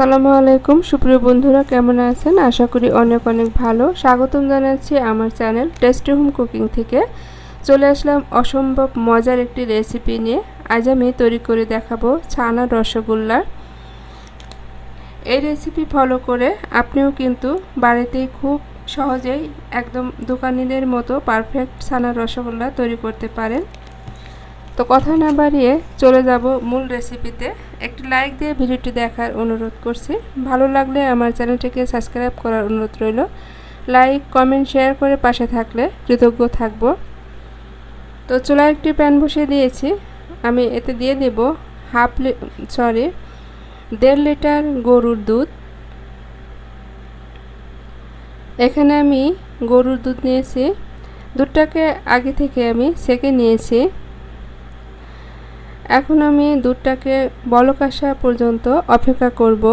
আসসালামু আলাইকুম। সুপ্রিয় বন্ধুরা, কেমন আছেন? আশা করি অনেক অনেক ভালো। স্বাগতম জানাচ্ছি আমার চ্যানেল টেস্টি হোম কুকিং থেকে। চলে আসলাম অসম্ভব মজার একটি রেসিপি নিয়ে। আজ আমি তৈরি করে দেখাবো ছানা রসগোল্লা। এই রেসিপি ফলো করে আপনিও কিন্তু বাড়িতেই খুব সহজেই একদম দোকানিদের মতো পারফেক্ট ছানা রসগোল্লা তৈরি করতে পারেন। তো কথা না বাড়িয়ে চলে যাব মূল রেসিপিতে একটি লাইক দিয়ে ভিডিওটি দেখার অনুরোধ করছি। ভালো লাগলে আমার চ্যানেলটিকে সাবস্ক্রাইব করার অনুরোধ রইল। লাইক কমেন্ট শেয়ার করে পাশে থাকলে কৃতজ্ঞ থাকব। তো চুলা একটি প্যান বসিয়ে দিয়েছি। আমি এতে দিয়ে দেব হাফ সরি দেড় লিটার গরুর দুধ। এখানে আমি গরুর দুধ নিয়েছি। দুধটাকে আগে থেকে আমি সেকে নিয়েছি। এখন আমি দুধটাকে বলক আসা পর্যন্ত অপেক্ষা করব।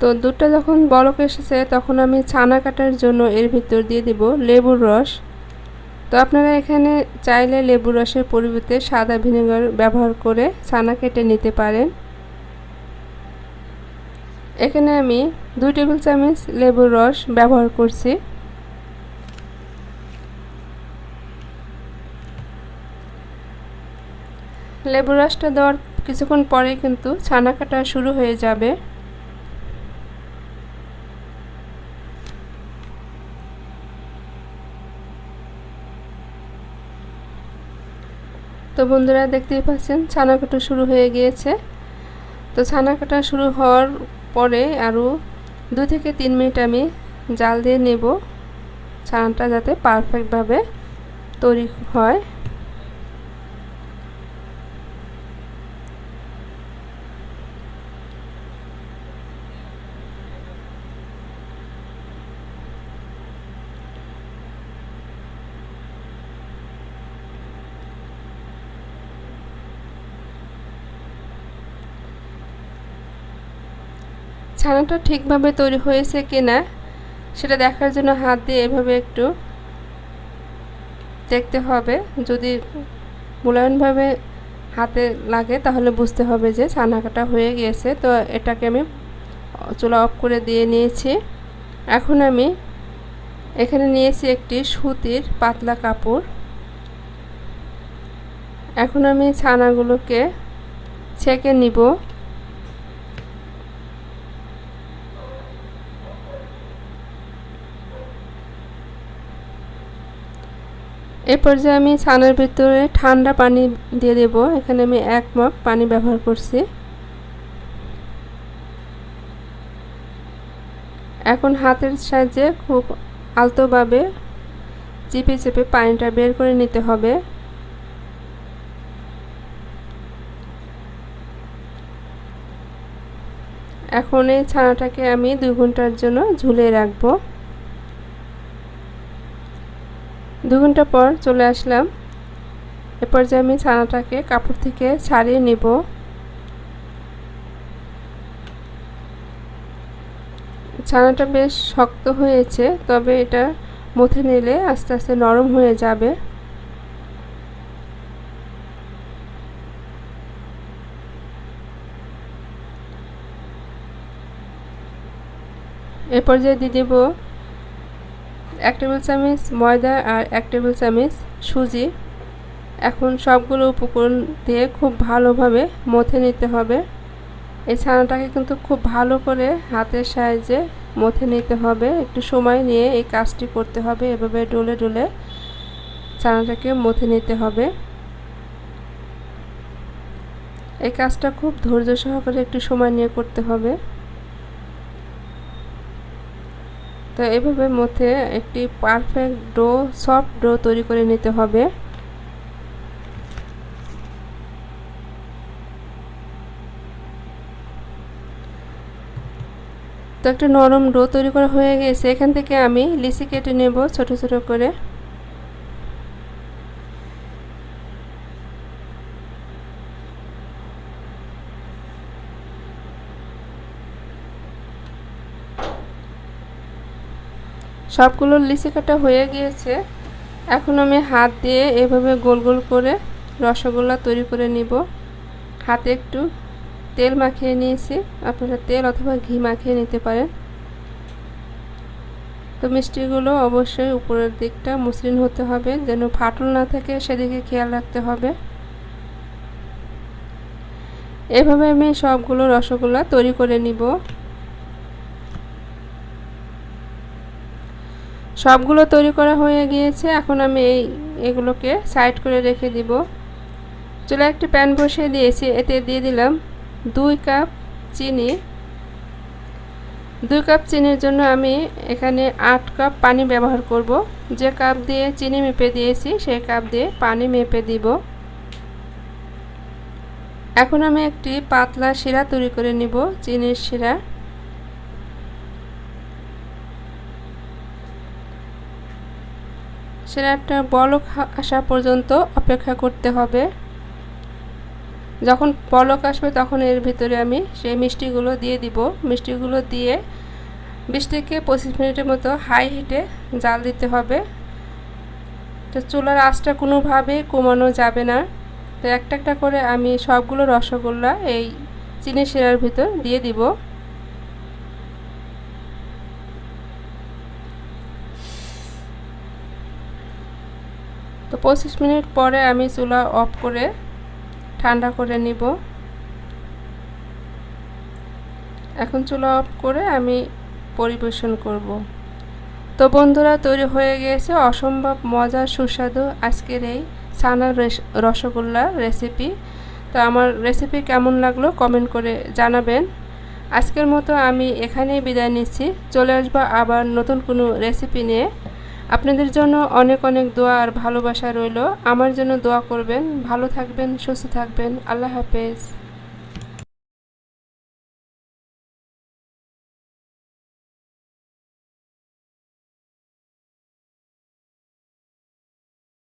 তো দুধটা যখন বলক এসেছে, তখন আমি ছানা কাটার জন্য এর ভিতর দিয়ে দেব লেবুর রস। তো আপনারা এখানে চাইলে লেবুর রসের পরিবর্তে সাদা ভিনেগার ব্যবহার করে ছানা কেটে নিতে পারেন। এখানে আমি দুই টেবিল চামচ লেবুর রস ব্যবহার করছি। লেবুর রসটা দেওয়ার কিছুক্ষণ পরে কিন্তু ছানা কাটা শুরু হয়ে যাবে। তো বন্ধুরা দেখতেই পাচ্ছেন ছানা কাটা শুরু হয়ে গিয়েছে। তো ছানা কাটা শুরু হওয়ার পরে আরও দু থেকে তিন মিনিট আমি জাল দিয়ে নেব। ছানাটা যাতে পারফেক্টভাবে তৈরি হয়। ছানাটা ঠিকভাবে তৈরি হয়েছে কিনা, সেটা দেখার জন্য হাত দিয়ে এভাবে একটু দেখতে হবে। যদি মূল্যায়নভাবে হাতে লাগে, তাহলে বুঝতে হবে যে ছানা কাটা হয়ে গিয়েছে। তো এটাকে আমি চুলা অফ করে দিয়ে নিয়েছি। এখন আমি এখানে নিয়েছি একটি সুতির পাতলা কাপড়। এখন আমি ছানাগুলোকে ছেঁকে নিব। এই পর্যায়ে আমি ছানার ভিতরে ঠান্ডা পানি দিয়ে দেব। এখানে আমি এক মগ পানি ব্যবহার করছি। এখন হাতের সাহায্যে খুব আলতোভাবে চিপে চেপে পানিটা বের করে নিতে হবে। এখন এই ছানাটাকে আমি দুই ঘণ্টার জন্য ঝুলিয়ে রাখব। দু ঘণ্টা পর চলে আসলাম। এরপর যে আমি ছানাটাকে কাপড় থেকে ছাড়িয়ে নেব। ছানাটা বেশ শক্ত হয়েছে, তবে এটা মুথে নিলে আস্তে আস্তে নরম হয়ে যাবে। এ পর্যায়ে দিয়ে দেবো এক টেবিল চামচ ময়দা আর এক টেবিল চামচ সুজি। এখন সবগুলো উপকরণ দিয়ে খুব ভালোভাবে মথে নিতে হবে। এই ছানাটাকে কিন্তু খুব ভালো করে হাতের সাহায্যে মথে নিতে হবে। একটু সময় নিয়ে এই কাজটি করতে হবে। এভাবে ডলে ডলে ছানাটাকে মথে নিতে হবে। এই কাজটা খুব ধৈর্য সহকারে একটু সময় নিয়ে করতে হবে। তো এভাবে মধ্যে একটি পারফেক্ট ডো সফট ডো তৈরি করে নিতে হবে। তো একটা নরম ডো তৈরি করা হয়ে গেছে। এখান থেকে আমি লিচি কেটে নেব ছোট ছোট করে। সবগুলো লিচি কাটা হয়ে গিয়েছে। এখন আমি হাত দিয়ে এভাবে গোল গোল করে রসগোল্লা তৈরি করে নিব। হাতে একটু তেল মাখিয়ে নিয়েছি। আপনারা তেল অথবা ঘি মাখিয়ে নিতে পারেন। তো মিষ্টিগুলো অবশ্যই উপরের দিকটা মসৃণ হতে হবে, যেন ফাটল না থাকে, সেদিকে খেয়াল রাখতে হবে। এভাবে আমি সবগুলো রসগোল্লা তৈরি করে নিব। সবগুলো তৈরি করা হয়ে গিয়েছে। এখন আমি এই এগুলোকে সাইড করে রেখে দিব। চুলা একটি প্যান বসিয়ে দিয়েছি। এতে দিয়ে দিলাম দুই কাপ চিনি। দুই কাপ চিনির জন্য আমি এখানে আট কাপ পানি ব্যবহার করব। যে কাপ দিয়ে চিনি মেপে দিয়েছি, সেই কাপ দিয়ে পানি মেপে দিব। এখন আমি একটি পাতলা শিরা তৈরি করে নিব, চিনির শিরা। শিরাটা বলক আসা পর্যন্ত অপেক্ষা করতে হবে। যখন পলক আসবে তখন এর ভিতরে আমি সেই মিষ্টিগুলো দিয়ে দিব। মিষ্টিগুলো দিয়ে বিশ থেকে পঁচিশ মিনিটের মতো হাই হিটে জাল দিতে হবে। তো চুলার আঁচটা কোনোভাবেই কমানো যাবে না। তো একটা একটা করে আমি সবগুলো রসগোল্লা এই চিনি শিরার ভিতর দিয়ে দিব। তো পঁচিশ মিনিট পরে আমি চুলা অফ করে ঠান্ডা করে নিব। এখন চুলা অফ করে আমি পরিবেশন করব। তো বন্ধুরা, তৈরি হয়ে গিয়েছে অসম্ভব মজার সুস্বাদু আজকের এই ছানার রসগোল্লা রেসিপি তো আমার রেসিপি কেমন লাগল কমেন্ট করে জানাবেন। আজকের মতো আমি এখানেই বিদায় নিচ্ছি। চলে আসব আবার নতুন কোনো রেসিপি নিয়ে। আপনাদের জন্য অনেক অনেক দোয়া আর ভালোবাসা রইল। আমার জন্য দোয়া করবেন। ভালো থাকবেন, সুস্থ থাকবেন। আল্লাহ হাফেজ।